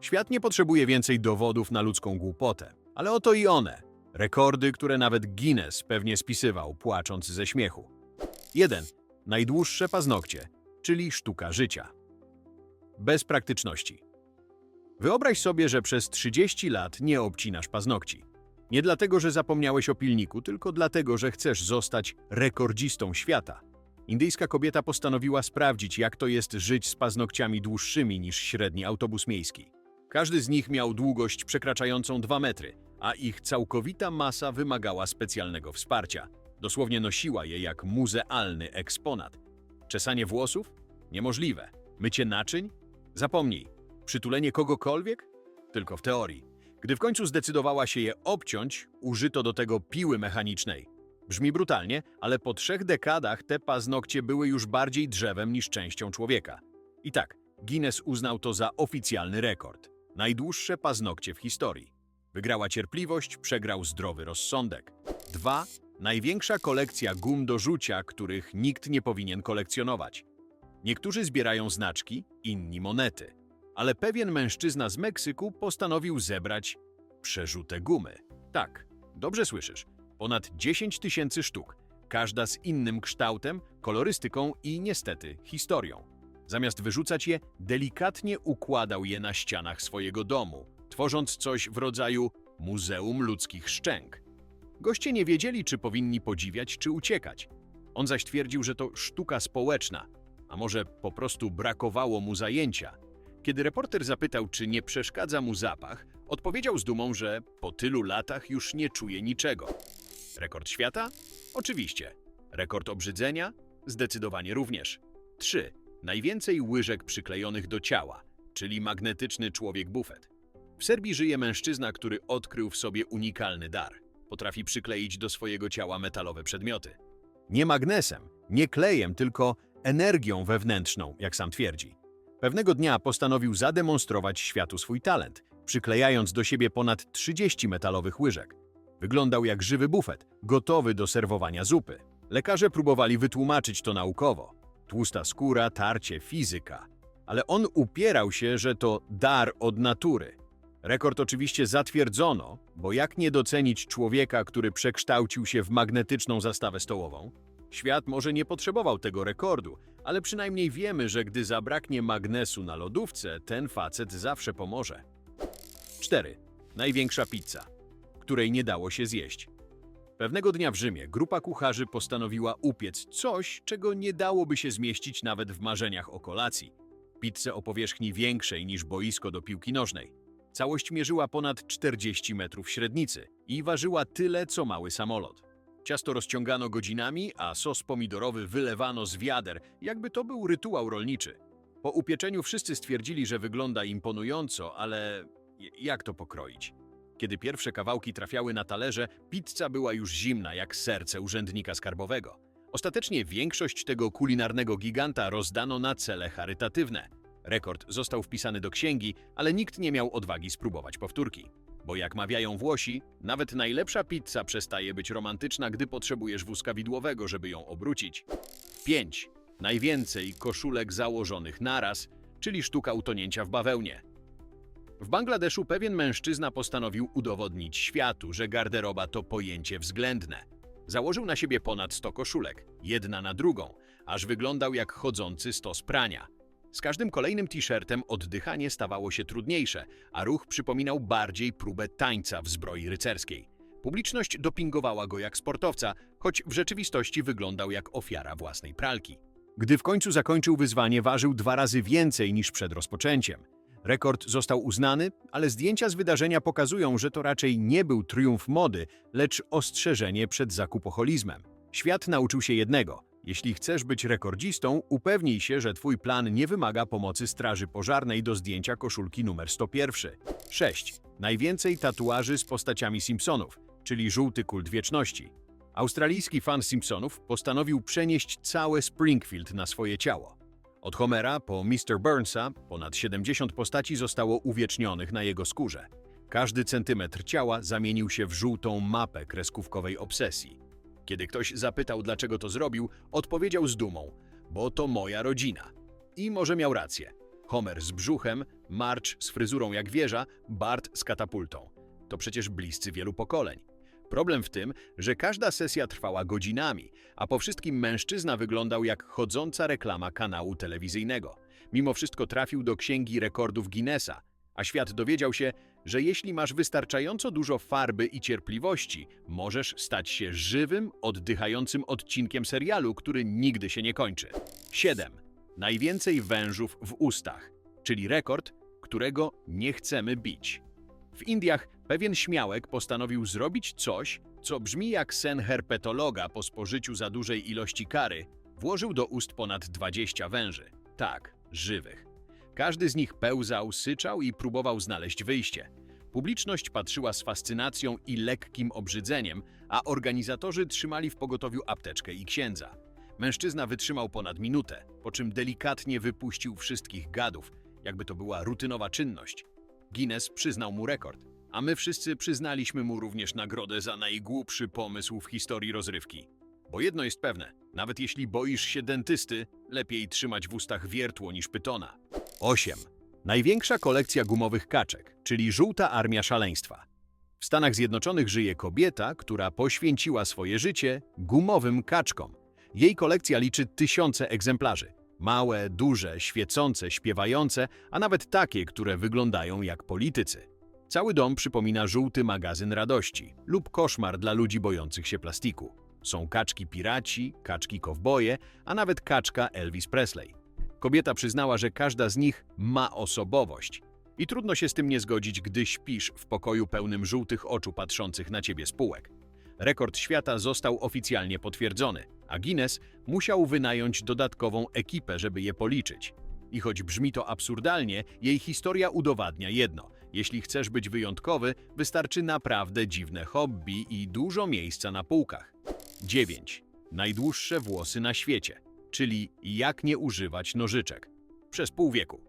Świat nie potrzebuje więcej dowodów na ludzką głupotę, ale oto i one. Rekordy, które nawet Guinness pewnie spisywał, płacząc ze śmiechu. 1. Najdłuższe paznokcie, czyli sztuka życia. Bez praktyczności. Wyobraź sobie, że przez 30 lat nie obcinasz paznokci. Nie dlatego, że zapomniałeś o pilniku, tylko dlatego, że chcesz zostać rekordzistą świata. Indyjska kobieta postanowiła sprawdzić, jak to jest żyć z paznokciami dłuższymi niż średni autobus miejski. Każdy z nich miał długość przekraczającą 2 metry, a ich całkowita masa wymagała specjalnego wsparcia. Dosłownie nosiła je jak muzealny eksponat. Czesanie włosów? Niemożliwe. Mycie naczyń? Zapomnij. Przytulenie kogokolwiek? Tylko w teorii. Gdy w końcu zdecydowała się je obciąć, użyto do tego piły mechanicznej. Brzmi brutalnie, ale po trzech dekadach te paznokcie były już bardziej drzewem niż częścią człowieka. I tak, Guinness uznał to za oficjalny rekord. Najdłuższe paznokcie w historii. Wygrała cierpliwość, przegrał zdrowy rozsądek. 2. Największa kolekcja gum do rzucia, których nikt nie powinien kolekcjonować. Niektórzy zbierają znaczki, inni monety. Ale pewien mężczyzna z Meksyku postanowił zebrać przerzute gumy. Tak, dobrze słyszysz. Ponad 10 tysięcy sztuk, każda z innym kształtem, kolorystyką i niestety historią. Zamiast wyrzucać je, delikatnie układał je na ścianach swojego domu, tworząc coś w rodzaju Muzeum Ludzkich Szczęk. Goście nie wiedzieli, czy powinni podziwiać, czy uciekać. On zaś twierdził, że to sztuka społeczna, a może po prostu brakowało mu zajęcia. Kiedy reporter zapytał, czy nie przeszkadza mu zapach, odpowiedział z dumą, że po tylu latach już nie czuje niczego. Rekord świata? Oczywiście. Rekord obrzydzenia? Zdecydowanie również. 3. Najwięcej łyżek przyklejonych do ciała, czyli magnetyczny człowiek bufet. W Serbii żyje mężczyzna, który odkrył w sobie unikalny dar. Potrafi przykleić do swojego ciała metalowe przedmioty. Nie magnesem, nie klejem, tylko energią wewnętrzną, jak sam twierdzi. Pewnego dnia postanowił zademonstrować światu swój talent, przyklejając do siebie ponad 30 metalowych łyżek. Wyglądał jak żywy bufet, gotowy do serwowania zupy. Lekarze próbowali wytłumaczyć to naukowo. Tłusta skóra, tarcie, fizyka. Ale on upierał się, że to dar od natury. Rekord oczywiście zatwierdzono, bo jak nie docenić człowieka, który przekształcił się w magnetyczną zastawę stołową? Świat może nie potrzebował tego rekordu, ale przynajmniej wiemy, że gdy zabraknie magnesu na lodówce, ten facet zawsze pomoże. 4. Największa pizza, której nie dało się zjeść. Pewnego dnia w Rzymie grupa kucharzy postanowiła upiec coś, czego nie dałoby się zmieścić nawet w marzeniach o kolacji. Pizzę o powierzchni większej niż boisko do piłki nożnej. Całość mierzyła ponad 40 metrów średnicy i ważyła tyle, co mały samolot. Ciasto rozciągano godzinami, a sos pomidorowy wylewano z wiader, jakby to był rytuał rolniczy. Po upieczeniu wszyscy stwierdzili, że wygląda imponująco, ale jak to pokroić? Kiedy pierwsze kawałki trafiały na talerze, pizza była już zimna jak serce urzędnika skarbowego. Ostatecznie większość tego kulinarnego giganta rozdano na cele charytatywne. Rekord został wpisany do księgi, ale nikt nie miał odwagi spróbować powtórki. Bo jak mawiają Włosi, nawet najlepsza pizza przestaje być romantyczna, gdy potrzebujesz wózka widłowego, żeby ją obrócić. 5. Najwięcej koszulek założonych naraz, czyli sztuka utonięcia w bawełnie. W Bangladeszu pewien mężczyzna postanowił udowodnić światu, że garderoba to pojęcie względne. Założył na siebie ponad 100 koszulek, jedna na drugą, aż wyglądał jak chodzący stos prania. Z każdym kolejnym t-shirtem oddychanie stawało się trudniejsze, a ruch przypominał bardziej próbę tańca w zbroi rycerskiej. Publiczność dopingowała go jak sportowca, choć w rzeczywistości wyglądał jak ofiara własnej pralki. Gdy w końcu zakończył wyzwanie, ważył dwa razy więcej niż przed rozpoczęciem. Rekord został uznany, ale zdjęcia z wydarzenia pokazują, że to raczej nie był triumf mody, lecz ostrzeżenie przed zakupoholizmem. Świat nauczył się jednego. Jeśli chcesz być rekordzistą, upewnij się, że twój plan nie wymaga pomocy straży pożarnej do zdjęcia koszulki numer 101. 6. Najwięcej tatuaży z postaciami Simpsonów, czyli żółty kult wieczności. Australijski fan Simpsonów postanowił przenieść całe Springfield na swoje ciało. Od Homera po Mr. Burnsa ponad 70 postaci zostało uwiecznionych na jego skórze. Każdy centymetr ciała zamienił się w żółtą mapę kreskówkowej obsesji. Kiedy ktoś zapytał, dlaczego to zrobił, odpowiedział z dumą: Bo to moja rodzina. I może miał rację. Homer z brzuchem, Marge z fryzurą jak wieża, Bart z katapultą. To przecież bliscy wielu pokoleń. Problem w tym, że każda sesja trwała godzinami, a po wszystkim mężczyzna wyglądał jak chodząca reklama kanału telewizyjnego. Mimo wszystko trafił do księgi rekordów Guinnessa, a świat dowiedział się, że jeśli masz wystarczająco dużo farby i cierpliwości, możesz stać się żywym, oddychającym odcinkiem serialu, który nigdy się nie kończy. 7. Najwięcej wężów w ustach, czyli rekord, którego nie chcemy bić. W Indiach pewien śmiałek postanowił zrobić coś, co brzmi jak sen herpetologa po spożyciu za dużej ilości kary. Włożył do ust ponad 20 węży. Tak, żywych. Każdy z nich pełzał, syczał i próbował znaleźć wyjście. Publiczność patrzyła z fascynacją i lekkim obrzydzeniem, a organizatorzy trzymali w pogotowiu apteczkę i księdza. Mężczyzna wytrzymał ponad minutę, po czym delikatnie wypuścił wszystkich gadów, jakby to była rutynowa czynność. Guinness przyznał mu rekord, a my wszyscy przyznaliśmy mu również nagrodę za najgłupszy pomysł w historii rozrywki. Bo jedno jest pewne, nawet jeśli boisz się dentysty, lepiej trzymać w ustach wiertło niż pytona. 8. Największa kolekcja gumowych kaczek, czyli żółta armia szaleństwa. W Stanach Zjednoczonych żyje kobieta, która poświęciła swoje życie gumowym kaczkom. Jej kolekcja liczy tysiące egzemplarzy. Małe, duże, świecące, śpiewające, a nawet takie, które wyglądają jak politycy. Cały dom przypomina żółty magazyn radości lub koszmar dla ludzi bojących się plastiku. Są kaczki piraci, kaczki kowboje, a nawet kaczka Elvis Presley. Kobieta przyznała, że każda z nich ma osobowość. I trudno się z tym nie zgodzić, gdy śpisz w pokoju pełnym żółtych oczu patrzących na ciebie spółek. Rekord świata został oficjalnie potwierdzony, a Guinness musiał wynająć dodatkową ekipę, żeby je policzyć. I choć brzmi to absurdalnie, jej historia udowadnia jedno. Jeśli chcesz być wyjątkowy, wystarczy naprawdę dziwne hobby i dużo miejsca na półkach. 9. Najdłuższe włosy na świecie, czyli jak nie używać nożyczek. Przez pół wieku.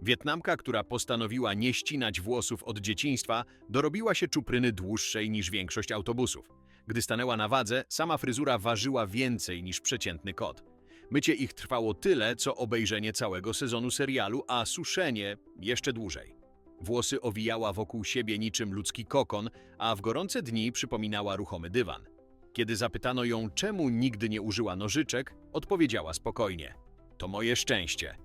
Wietnamka, która postanowiła nie ścinać włosów od dzieciństwa, dorobiła się czupryny dłuższej niż większość autobusów. Gdy stanęła na wadze, sama fryzura ważyła więcej niż przeciętny kot. Mycie ich trwało tyle, co obejrzenie całego sezonu serialu, a suszenie jeszcze dłużej. Włosy owijała wokół siebie niczym ludzki kokon, a w gorące dni przypominała ruchomy dywan. Kiedy zapytano ją, czemu nigdy nie użyła nożyczek, odpowiedziała spokojnie: To moje szczęście.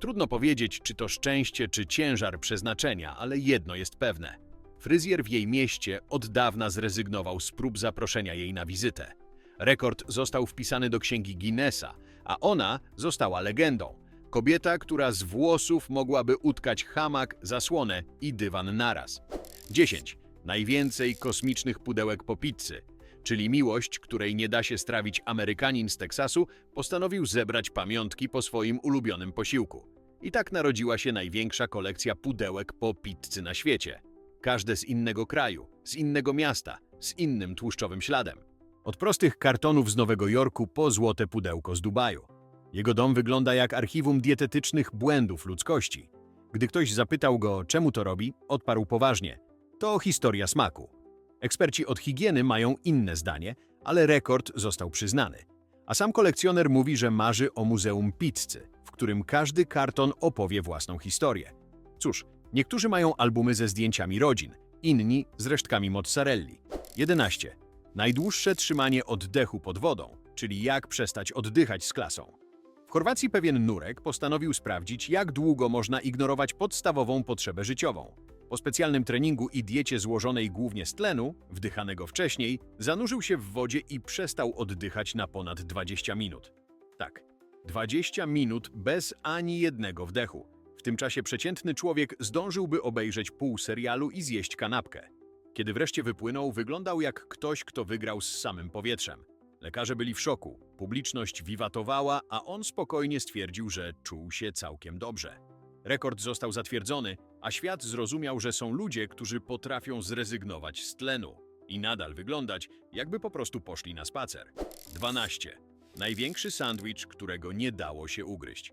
Trudno powiedzieć, czy to szczęście, czy ciężar przeznaczenia, ale jedno jest pewne. Fryzjer w jej mieście od dawna zrezygnował z prób zaproszenia jej na wizytę. Rekord został wpisany do księgi Guinnessa, a ona została legendą. Kobieta, która z włosów mogłaby utkać hamak, zasłonę i dywan naraz. 10. Najwięcej kosmicznych pudełek po pizzy, czyli miłość, której nie da się strawić Amerykanin z Teksasu, postanowił zebrać pamiątki po swoim ulubionym posiłku. I tak narodziła się największa kolekcja pudełek po pizzy na świecie. Każde z innego kraju, z innego miasta, z innym tłuszczowym śladem. Od prostych kartonów z Nowego Jorku po złote pudełko z Dubaju. Jego dom wygląda jak archiwum dietetycznych błędów ludzkości. Gdy ktoś zapytał go, czemu to robi, odparł poważnie. To historia smaku. Eksperci od higieny mają inne zdanie, ale rekord został przyznany. A sam kolekcjoner mówi, że marzy o muzeum pizzy, w którym każdy karton opowie własną historię. Cóż, niektórzy mają albumy ze zdjęciami rodzin, inni z resztkami mozzarelli. 11. Najdłuższe trzymanie oddechu pod wodą, czyli jak przestać oddychać z klasą. W Chorwacji pewien nurek postanowił sprawdzić, jak długo można ignorować podstawową potrzebę życiową. Po specjalnym treningu i diecie złożonej głównie z tlenu, wdychanego wcześniej, zanurzył się w wodzie i przestał oddychać na ponad 20 minut. Tak, 20 minut bez ani jednego wdechu. W tym czasie przeciętny człowiek zdążyłby obejrzeć pół serialu i zjeść kanapkę. Kiedy wreszcie wypłynął, wyglądał jak ktoś, kto wygrał z samym powietrzem. Lekarze byli w szoku, publiczność wiwatowała, a on spokojnie stwierdził, że czuł się całkiem dobrze. Rekord został zatwierdzony, a świat zrozumiał, że są ludzie, którzy potrafią zrezygnować z tlenu i nadal wyglądać, jakby po prostu poszli na spacer. 12. Największy sandwich, którego nie dało się ugryźć.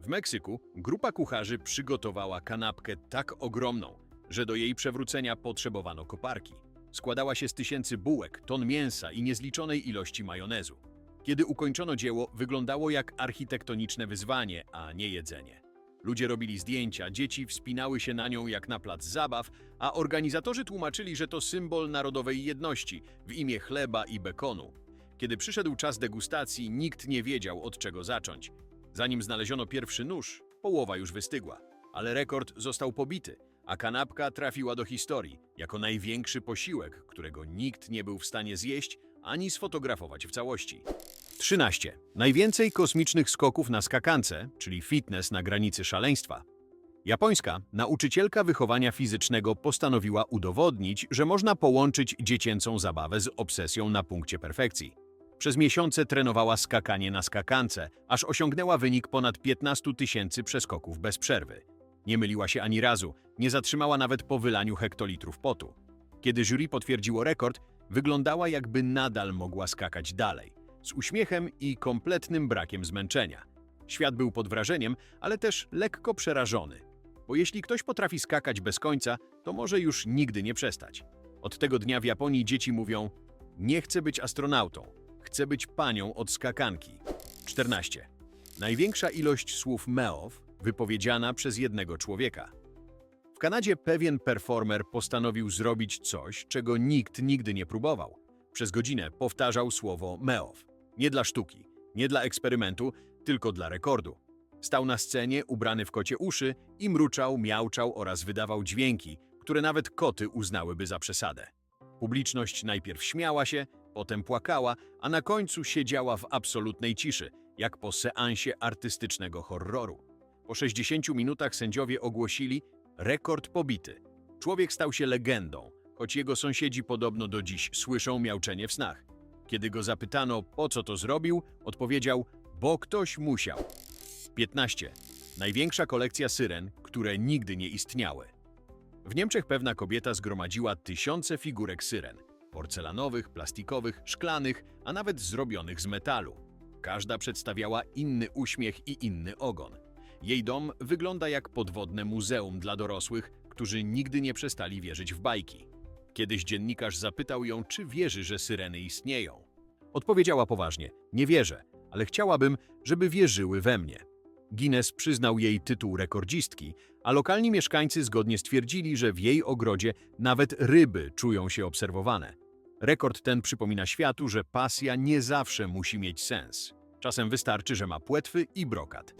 W Meksyku grupa kucharzy przygotowała kanapkę tak ogromną, że do jej przewrócenia potrzebowano koparki. Składała się z tysięcy bułek, ton mięsa i niezliczonej ilości majonezu. Kiedy ukończono dzieło, wyglądało jak architektoniczne wyzwanie, a nie jedzenie. Ludzie robili zdjęcia, dzieci wspinały się na nią jak na plac zabaw, a organizatorzy tłumaczyli, że to symbol narodowej jedności w imię chleba i bekonu. Kiedy przyszedł czas degustacji, nikt nie wiedział od czego zacząć. Zanim znaleziono pierwszy nóż, połowa już wystygła, ale rekord został pobity, a kanapka trafiła do historii jako największy posiłek, którego nikt nie był w stanie zjeść ani sfotografować w całości. 13. Najwięcej kosmicznych skoków na skakance, czyli fitness na granicy szaleństwa. Japońska nauczycielka wychowania fizycznego postanowiła udowodnić, że można połączyć dziecięcą zabawę z obsesją na punkcie perfekcji. Przez miesiące trenowała skakanie na skakance, aż osiągnęła wynik ponad 15 tysięcy przeskoków bez przerwy. Nie myliła się ani razu, nie zatrzymała nawet po wylaniu hektolitrów potu. Kiedy jury potwierdziło rekord, wyglądała jakby nadal mogła skakać dalej, z uśmiechem i kompletnym brakiem zmęczenia. Świat był pod wrażeniem, ale też lekko przerażony, bo jeśli ktoś potrafi skakać bez końca, to może już nigdy nie przestać. Od tego dnia w Japonii dzieci mówią: Nie chcę być astronautą, chcę być panią od skakanki. 14. Największa ilość słów meow wypowiedziana przez jednego człowieka. W Kanadzie pewien performer postanowił zrobić coś, czego nikt nigdy nie próbował. Przez godzinę powtarzał słowo meow. Nie dla sztuki, nie dla eksperymentu, tylko dla rekordu. Stał na scenie ubrany w kocie uszy i mruczał, miauczał oraz wydawał dźwięki, które nawet koty uznałyby za przesadę. Publiczność najpierw śmiała się, potem płakała, a na końcu siedziała w absolutnej ciszy, jak po seansie artystycznego horroru. Po 60 minutach sędziowie ogłosili rekord pobity. Człowiek stał się legendą, choć jego sąsiedzi podobno do dziś słyszą miauczenie w snach. Kiedy go zapytano, po co to zrobił, odpowiedział, bo ktoś musiał. 15. Największa kolekcja syren, które nigdy nie istniały. W Niemczech pewna kobieta zgromadziła tysiące figurek syren. Porcelanowych, plastikowych, szklanych, a nawet zrobionych z metalu. Każda przedstawiała inny uśmiech i inny ogon. Jej dom wygląda jak podwodne muzeum dla dorosłych, którzy nigdy nie przestali wierzyć w bajki. Kiedyś dziennikarz zapytał ją, czy wierzy, że syreny istnieją. Odpowiedziała poważnie: Nie wierzę, ale chciałabym, żeby wierzyły we mnie. Guinness przyznał jej tytuł rekordzistki, a lokalni mieszkańcy zgodnie stwierdzili, że w jej ogrodzie nawet ryby czują się obserwowane. Rekord ten przypomina światu, że pasja nie zawsze musi mieć sens. Czasem wystarczy, że ma płetwy i brokat.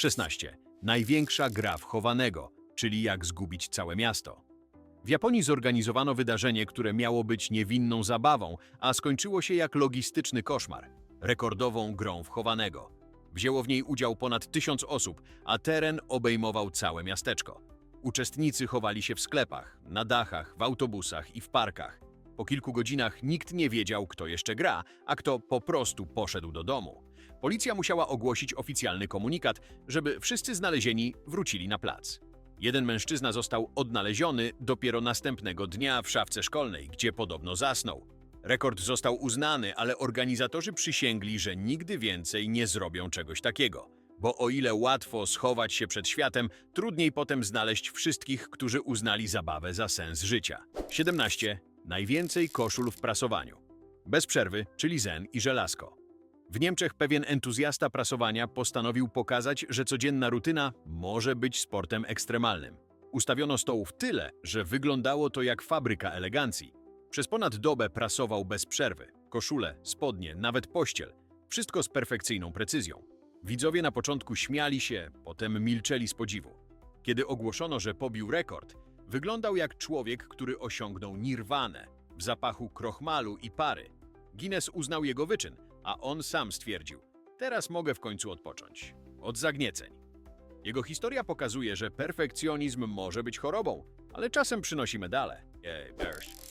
16. Największa gra wchowanego, czyli jak zgubić całe miasto. W Japonii zorganizowano wydarzenie, które miało być niewinną zabawą, a skończyło się jak logistyczny koszmar rekordową grą wchowanego. Wzięło w niej udział ponad tysiąc osób, a teren obejmował całe miasteczko. Uczestnicy chowali się w sklepach, na dachach, w autobusach i w parkach. Po kilku godzinach nikt nie wiedział, kto jeszcze gra, a kto po prostu poszedł do domu. Policja musiała ogłosić oficjalny komunikat, żeby wszyscy znalezieni wrócili na plac. Jeden mężczyzna został odnaleziony dopiero następnego dnia w szafce szkolnej, gdzie podobno zasnął. Rekord został uznany, ale organizatorzy przysięgli, że nigdy więcej nie zrobią czegoś takiego. Bo o ile łatwo schować się przed światem, trudniej potem znaleźć wszystkich, którzy uznali zabawę za sens życia. 17. Najwięcej koszul w prasowaniu. Bez przerwy, czyli zen i żelazko. W Niemczech pewien entuzjasta prasowania postanowił pokazać, że codzienna rutyna może być sportem ekstremalnym. Ustawiono stołów tyle, że wyglądało to jak fabryka elegancji. Przez ponad dobę prasował bez przerwy. Koszule, spodnie, nawet pościel. Wszystko z perfekcyjną precyzją. Widzowie na początku śmiali się, potem milczeli z podziwu. Kiedy ogłoszono, że pobił rekord, wyglądał jak człowiek, który osiągnął nirwanę w zapachu krochmalu i pary. Guinness uznał jego wyczyn, a on sam stwierdził: Teraz mogę w końcu odpocząć. Od zagnieceń. Jego historia pokazuje, że perfekcjonizm może być chorobą, ale czasem przynosi medale.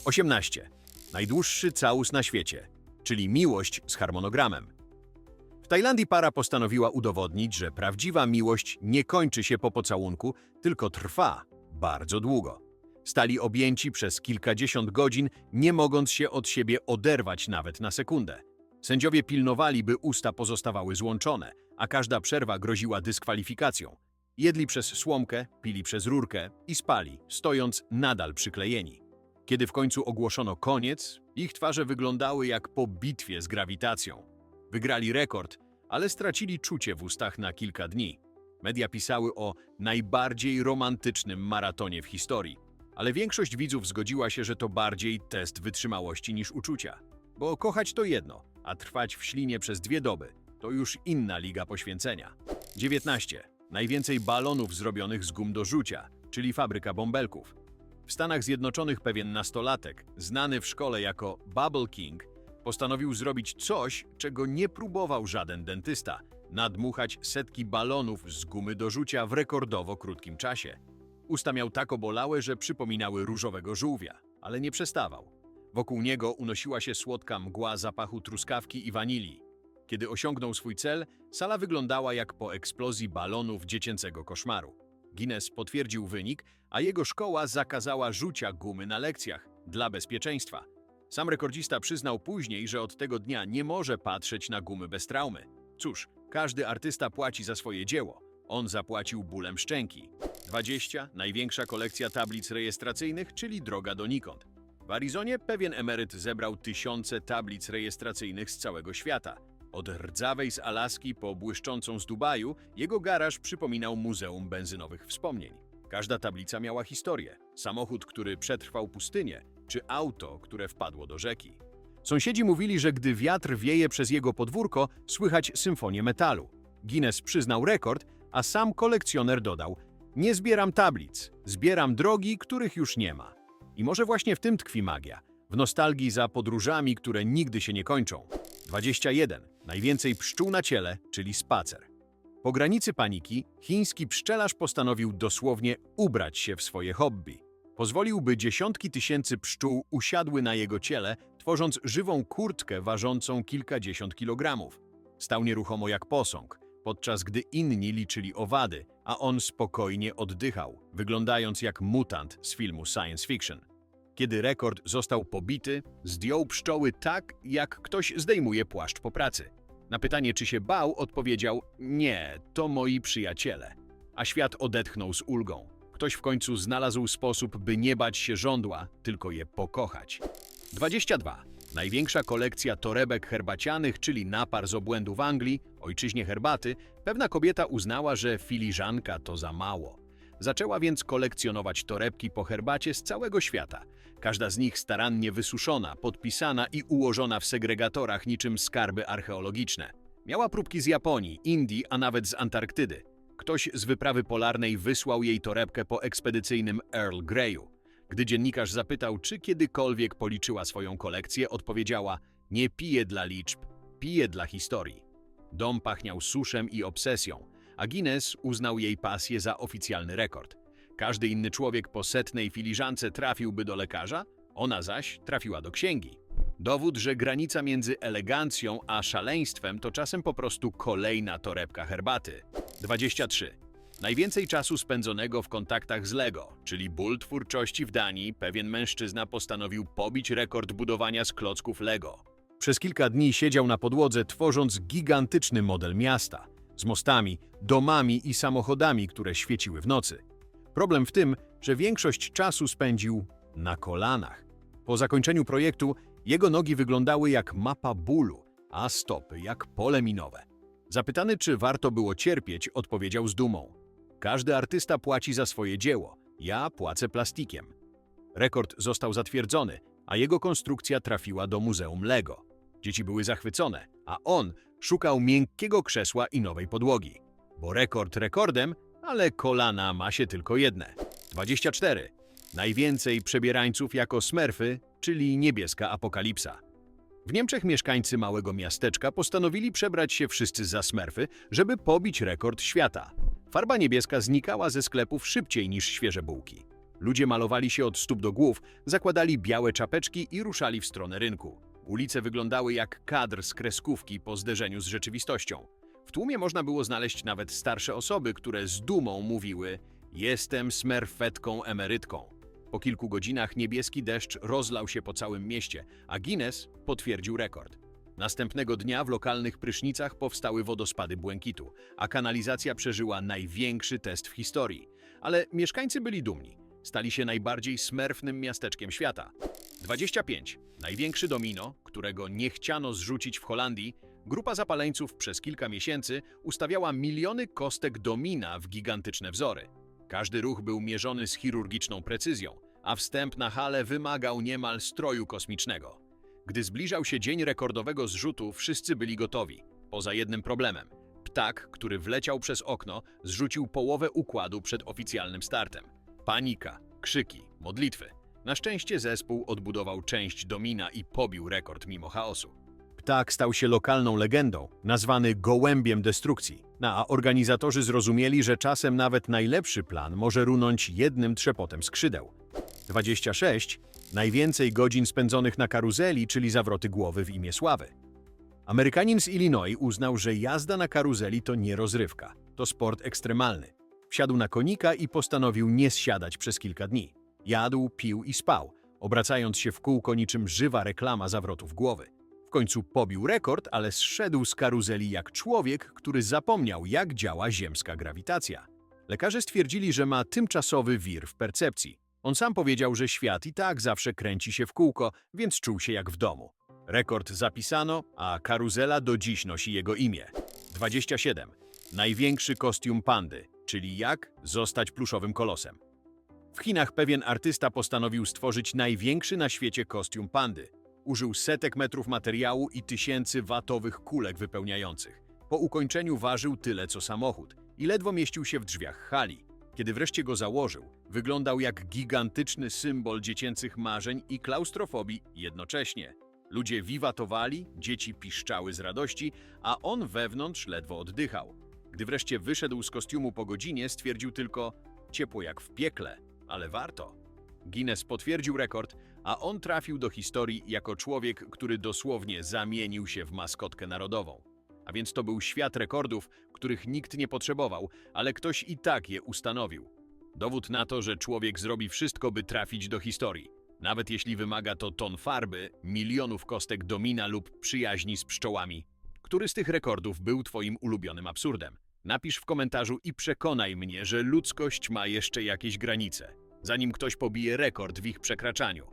18. Najdłuższy całus na świecie, czyli miłość z harmonogramem. W Tajlandii para postanowiła udowodnić, że prawdziwa miłość nie kończy się po pocałunku, tylko trwa bardzo długo. Stali objęci przez kilkadziesiąt godzin, nie mogąc się od siebie oderwać nawet na sekundę. Sędziowie pilnowali, by usta pozostawały złączone, a każda przerwa groziła dyskwalifikacją. Jedli przez słomkę, pili przez rurkę i spali, stojąc nadal przyklejeni. Kiedy w końcu ogłoszono koniec, ich twarze wyglądały jak po bitwie z grawitacją. Wygrali rekord, ale stracili czucie w ustach na kilka dni. Media pisały o najbardziej romantycznym maratonie w historii, ale większość widzów zgodziła się, że to bardziej test wytrzymałości niż uczucia. Bo kochać to jedno, a trwać w ślinie przez dwie doby to już inna liga poświęcenia. 19. Najwięcej balonów zrobionych z gum do rzucia, czyli fabryka bąbelków. W Stanach Zjednoczonych pewien nastolatek, znany w szkole jako Bubble King, postanowił zrobić coś, czego nie próbował żaden dentysta nadmuchać setki balonów z gumy do rzucia w rekordowo krótkim czasie. Usta miał tak obolałe, że przypominały różowego żółwia, ale nie przestawał. Wokół niego unosiła się słodka mgła zapachu truskawki i wanilii. Kiedy osiągnął swój cel, sala wyglądała jak po eksplozji balonów dziecięcego koszmaru. Guinness potwierdził wynik, a jego szkoła zakazała rzucia gumy na lekcjach dla bezpieczeństwa. Sam rekordzista przyznał później, że od tego dnia nie może patrzeć na gumy bez traumy. Cóż, każdy artysta płaci za swoje dzieło. On zapłacił bólem szczęki. 20. Największa kolekcja tablic rejestracyjnych, czyli droga donikąd. W Arizonie pewien emeryt zebrał tysiące tablic rejestracyjnych z całego świata. Od rdzawej z Alaski po błyszczącą z Dubaju, jego garaż przypominał muzeum benzynowych wspomnień. Każda tablica miała historię. Samochód, który przetrwał pustynię, czy auto, które wpadło do rzeki. Sąsiedzi mówili, że gdy wiatr wieje przez jego podwórko, słychać symfonię metalu. Guinness przyznał rekord, a sam kolekcjoner dodał: Nie zbieram tablic, zbieram drogi, których już nie ma. I może właśnie w tym tkwi magia w nostalgii za podróżami, które nigdy się nie kończą. 21. Najwięcej pszczół na ciele, czyli spacer. Po granicy paniki, chiński pszczelarz postanowił dosłownie ubrać się w swoje hobby. Pozwolił, by dziesiątki tysięcy pszczół usiadły na jego ciele, tworząc żywą kurtkę ważącą kilkadziesiąt kilogramów. Stał nieruchomo jak posąg, podczas gdy inni liczyli owady, a on spokojnie oddychał, wyglądając jak mutant z filmu science fiction. Kiedy rekord został pobity, zdjął pszczoły tak, jak ktoś zdejmuje płaszcz po pracy. Na pytanie, czy się bał, odpowiedział: Nie, to moi przyjaciele. A świat odetchnął z ulgą. Ktoś w końcu znalazł sposób, by nie bać się żądła, tylko je pokochać. 22. Największa kolekcja torebek herbacianych, czyli napar z obłędu w Anglii, ojczyźnie herbaty, pewna kobieta uznała, że filiżanka to za mało. Zaczęła więc kolekcjonować torebki po herbacie z całego świata. Każda z nich starannie wysuszona, podpisana i ułożona w segregatorach niczym skarby archeologiczne. Miała próbki z Japonii, Indii, a nawet z Antarktydy. Ktoś z wyprawy polarnej wysłał jej torebkę po ekspedycyjnym Earl Greyu. Gdy dziennikarz zapytał, czy kiedykolwiek policzyła swoją kolekcję, odpowiedziała: Nie piję dla liczb, piję dla historii. Dom pachniał suszem i obsesją, a Guinness uznał jej pasję za oficjalny rekord. Każdy inny człowiek po setnej filiżance trafiłby do lekarza, ona zaś trafiła do księgi. Dowód, że granica między elegancją a szaleństwem to czasem po prostu kolejna torebka herbaty. 23. Najwięcej czasu spędzonego w kontaktach z Lego, czyli ból twórczości w Danii, pewien mężczyzna postanowił pobić rekord budowania z klocków Lego. Przez kilka dni siedział na podłodze, tworząc gigantyczny model miasta, z mostami, domami i samochodami, które świeciły w nocy. Problem w tym, że większość czasu spędził na kolanach. Po zakończeniu projektu jego nogi wyglądały jak mapa bólu, a stopy jak pole minowe. Zapytany, czy warto było cierpieć, odpowiedział z dumą. Każdy artysta płaci za swoje dzieło, ja płacę plastikiem. Rekord został zatwierdzony, a jego konstrukcja trafiła do Muzeum Lego. Dzieci były zachwycone, a on szukał miękkiego krzesła i nowej podłogi. Bo rekord rekordem, ale kolana ma się tylko jedne. 24. Najwięcej przebierańców jako smerfy, czyli niebieska apokalipsa. W Niemczech mieszkańcy małego miasteczka postanowili przebrać się wszyscy za smerfy, żeby pobić rekord świata. Farba niebieska znikała ze sklepów szybciej niż świeże bułki. Ludzie malowali się od stóp do głów, zakładali białe czapeczki i ruszali w stronę rynku. Ulice wyglądały jak kadr z kreskówki po zderzeniu z rzeczywistością. W tłumie można było znaleźć nawet starsze osoby, które z dumą mówiły: Jestem smerfetką emerytką. Po kilku godzinach niebieski deszcz rozlał się po całym mieście, a Guinness potwierdził rekord. Następnego dnia w lokalnych prysznicach powstały wodospady błękitu, a kanalizacja przeżyła największy test w historii. Ale mieszkańcy byli dumni. Stali się najbardziej smerfnym miasteczkiem świata. 25. Największy domino, którego nie chciano zrzucić w Holandii, Grupa zapaleńców przez kilka miesięcy ustawiała miliony kostek domina w gigantyczne wzory. Każdy ruch był mierzony z chirurgiczną precyzją, a wstęp na halę wymagał niemal stroju kosmicznego. Gdy zbliżał się dzień rekordowego zrzutu, wszyscy byli gotowi, poza jednym problemem. Ptak, który wleciał przez okno, zrzucił połowę układu przed oficjalnym startem. Panika, krzyki, modlitwy. Na szczęście zespół odbudował część domina i pobił rekord mimo chaosu. Ptak stał się lokalną legendą, nazwany gołębiem destrukcji, No, a organizatorzy zrozumieli, że czasem nawet najlepszy plan może runąć jednym trzepotem skrzydeł. 26. Najwięcej godzin spędzonych na karuzeli, czyli zawroty głowy w imię sławy. Amerykanin z Illinois uznał, że jazda na karuzeli to nie rozrywka, to sport ekstremalny. Wsiadł na konika i postanowił nie zsiadać przez kilka dni. Jadł, pił i spał, obracając się w kółko niczym żywa reklama zawrotów głowy. W końcu pobił rekord, ale zszedł z karuzeli jak człowiek, który zapomniał, jak działa ziemska grawitacja. Lekarze stwierdzili, że ma tymczasowy wir w percepcji. On sam powiedział, że świat i tak zawsze kręci się w kółko, więc czuł się jak w domu. Rekord zapisano, a karuzela do dziś nosi jego imię. 27. Największy kostium pandy, czyli jak zostać pluszowym kolosem. W Chinach pewien artysta postanowił stworzyć największy na świecie kostium pandy. Użył setek metrów materiału i tysięcy watowych kulek wypełniających. Po ukończeniu ważył tyle co samochód i ledwo mieścił się w drzwiach hali. Kiedy wreszcie go założył, wyglądał jak gigantyczny symbol dziecięcych marzeń i klaustrofobii jednocześnie. Ludzie wiwatowali, dzieci piszczały z radości, a on wewnątrz ledwo oddychał. Gdy wreszcie wyszedł z kostiumu po godzinie, stwierdził tylko ciepło jak w piekle, ale warto. Guinness potwierdził rekord, a on trafił do historii jako człowiek, który dosłownie zamienił się w maskotkę narodową. A więc to był świat rekordów, których nikt nie potrzebował, ale ktoś i tak je ustanowił. Dowód na to, że człowiek zrobi wszystko, by trafić do historii. Nawet jeśli wymaga to ton farby, milionów kostek domina lub przyjaźni z pszczołami. Który z tych rekordów był twoim ulubionym absurdem? Napisz w komentarzu i przekonaj mnie, że ludzkość ma jeszcze jakieś granice, zanim ktoś pobije rekord w ich przekraczaniu.